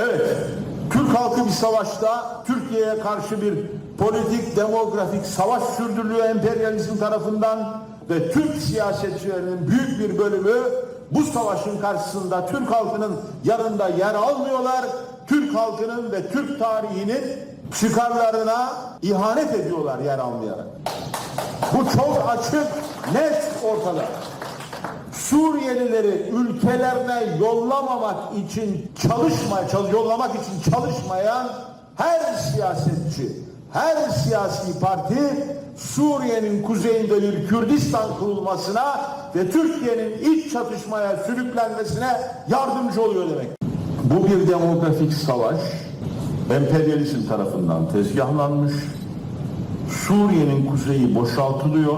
Evet, Türk halkı bir savaşta Türkiye'ye karşı bir politik, demografik savaş sürdürülüyor emperyalizm tarafından ve Türk siyasetçilerinin büyük bir bölümü bu savaşın karşısında Türk halkının yanında yer almıyorlar. Türk halkının ve Türk tarihinin çıkarlarına ihanet ediyorlar yer almayarak. Bu çok açık, net ortada. Suriyelileri ülkelerine yollamamak için çalışma, çal- yollamak için çalışmayan her siyasetçi, her siyasi parti Suriye'nin kuzeyinde bir Kürdistan kurulmasına ve Türkiye'nin iç çatışmaya sürüklenmesine yardımcı oluyor demek. Bu bir demografik savaş emperyalizm tarafından tezgahlanmış. Suriye'nin kuzeyi boşaltılıyor.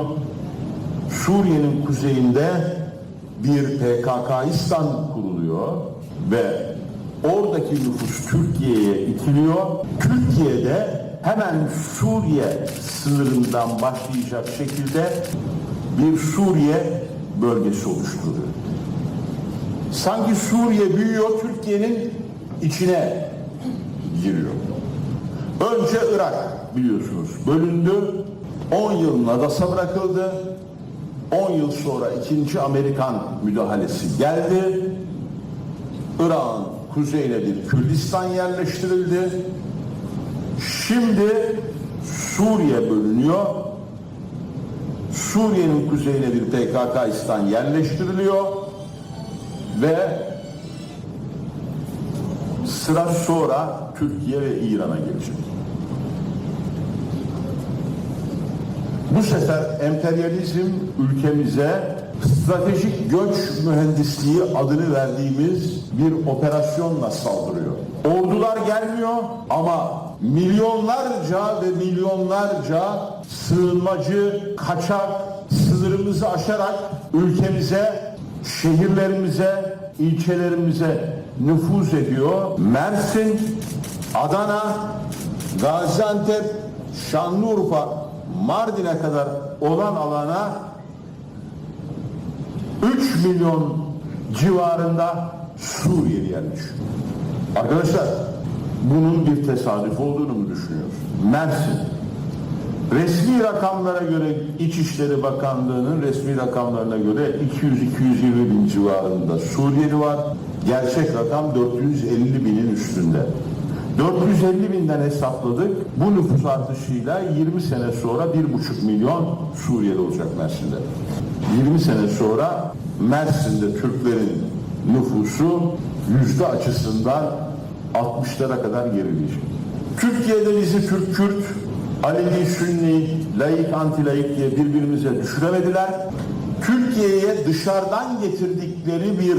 Suriye'nin kuzeyinde bir PKK'istan kuruluyor ve oradaki nüfus Türkiye'ye itiliyor. Türkiye'de hemen Suriye sınırından başlayacak şekilde bir Suriye bölgesi oluşturuyor. Sanki Suriye büyüyor, Türkiye'nin içine giriyor. Önce Irak biliyorsunuz bölündü. 10 yıl Nadas'a bırakıldı. 10 yıl sonra ikinci Amerikan müdahalesi geldi. Irak'ın kuzeyine bir Kürdistan yerleştirildi. Şimdi Suriye bölünüyor. Suriye'nin kuzeyine bir PKK-İstan yerleştiriliyor ve sıra sonra Türkiye ve İran'a gelecek. Bu sefer emperyalizm ülkemize stratejik göç mühendisliği adını verdiğimiz bir operasyonla saldırıyor. Ordular gelmiyor ama milyonlarca ve milyonlarca sığınmacı, kaçak, sınırımızı aşarak ülkemize, şehirlerimize, ilçelerimize nüfuz ediyor. Mersin, Adana, Gaziantep, Şanlıurfa, Mardin'e kadar olan alana 3 milyon civarında Suriyeli yerleşiyor. Arkadaşlar bunun bir tesadüf olduğunu mu düşünüyorsunuz? Mersin. Resmi rakamlara göre İçişleri Bakanlığı'nın resmi rakamlarına göre 200-220 bin civarında Suriyeli var. Gerçek rakam 450 binin üstünde. 450 binden hesapladık. Bu nüfus artışıyla 20 sene sonra 1,5 milyon Suriyeli olacak Mersin'de. 20 sene sonra Mersin'de Türklerin nüfusu yüzde açısından 60'lara kadar gerileyecek. Türkiye'de bizi Türk Kürt, Alevi, Sünni, laik, anti-laik diye birbirimize düşüremediler. Türkiye'ye dışarıdan getirdikleri bir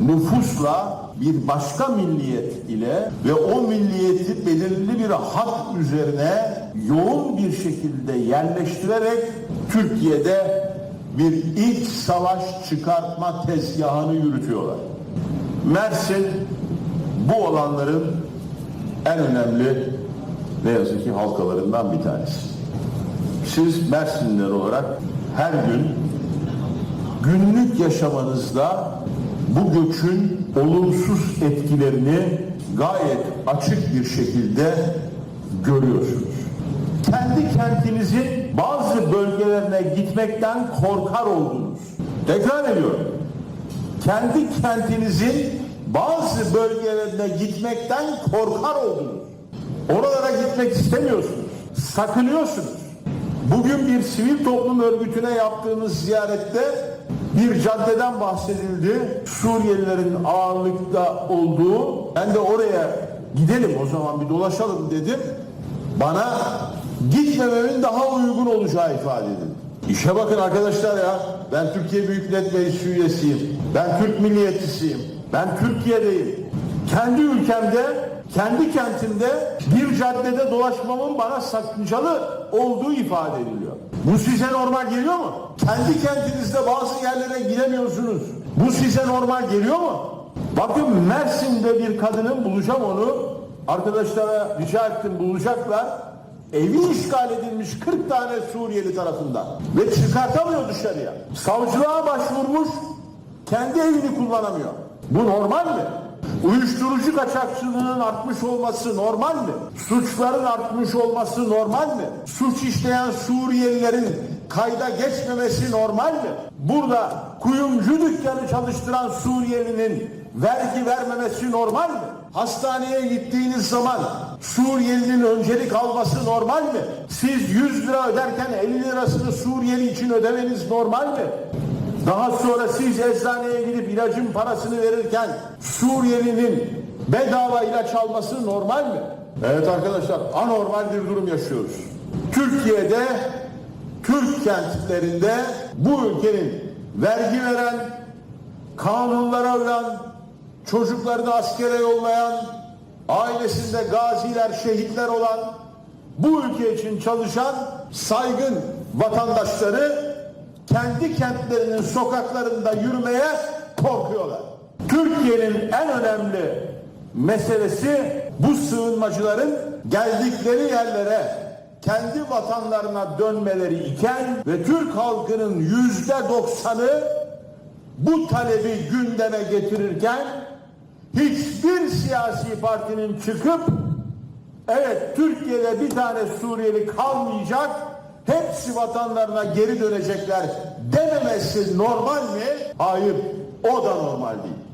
nüfusla bir başka milliyet ile ve o milliyeti belirli bir hak üzerine yoğun bir şekilde yerleştirerek Türkiye'de bir ilk savaş çıkartma tezgahını yürütüyorlar. Mersin bu olanların en önemli ne yazık ki halkalarından bir tanesi. Siz Mersinliler olarak her gün günlük yaşamanızda bu göçün olumsuz etkilerini gayet açık bir şekilde görüyorsunuz. Kendi kentinizin bazı bölgelerine gitmekten korkar oldunuz. Tekrar ediyorum. Kendi kentinizin bazı bölgelerine gitmekten korkar oldunuz. Oralara gitmek istemiyorsunuz. Sakınıyorsunuz. Bugün bir sivil toplum örgütüne yaptığımız ziyarette bir caddeden bahsedildi. Suriyelilerin ağırlıkta olduğu. Ben de oraya gidelim o zaman bir dolaşalım dedim. Bana gitmememin daha uygun olacağı ifade edildi. İşe bakın arkadaşlar ya. Ben Türkiye Büyük Millet Meclisi üyesiyim. Ben Türk milliyetçisiyim. Ben Türkiye'deyim. Kendi ülkemde, kendi kentimde bir caddede dolaşmamın bana sakıncalı olduğu ifade ediliyor. Bu size normal geliyor mu? Kendi kentinizde bazı yerlere gidemiyorsunuz. Bu size normal geliyor mu? Bakın Mersin'de bir kadının bulacağım onu. Arkadaşlara rica ettim bulacaklar. Evi işgal edilmiş 40 tane Suriyeli tarafından. Ve çıkartamıyor dışarıya. Savcılığa başvurmuş. Kendi evini kullanamıyor. Bu normal mi? Uyuşturucu kaçakçılığının artmış olması normal mi? Suçların artmış olması normal mi? Suç işleyen Suriyelilerin kayda geçmemesi normal mi? Burada kuyumcu dükkanı çalıştıran Suriyelinin vergi vermemesi normal mi? Hastaneye gittiğiniz zaman Suriyelinin öncelik alması normal mi? Siz 100 lira öderken 50 lirasını Suriyeli için ödemeniz normal mi? Daha sonra siz eczaneye gidip ilacın parasını verirken Suriyelinin bedava ilaç alması normal mi? Evet arkadaşlar anormal bir durum yaşıyoruz. Türkiye'de Türk kentlerinde bu ülkenin vergi veren, kanunlara uyan, çocuklarını askere yollayan, ailesinde gaziler, şehitler olan, bu ülke için çalışan saygın vatandaşları kendi kentlerinin sokaklarında yürümeye korkuyorlar. Türkiye'nin en önemli meselesi bu sığınmacıların geldikleri yerlere kendi vatanlarına dönmeleri iken ve Türk halkının yüzde doksanı bu talebi gündeme getirirken hiçbir siyasi partinin çıkıp evet Türkiye'de bir tane Suriyeli kalmayacak hepsi vatanlarına geri dönecekler dememesi normal mi? Hayır o da normal değil.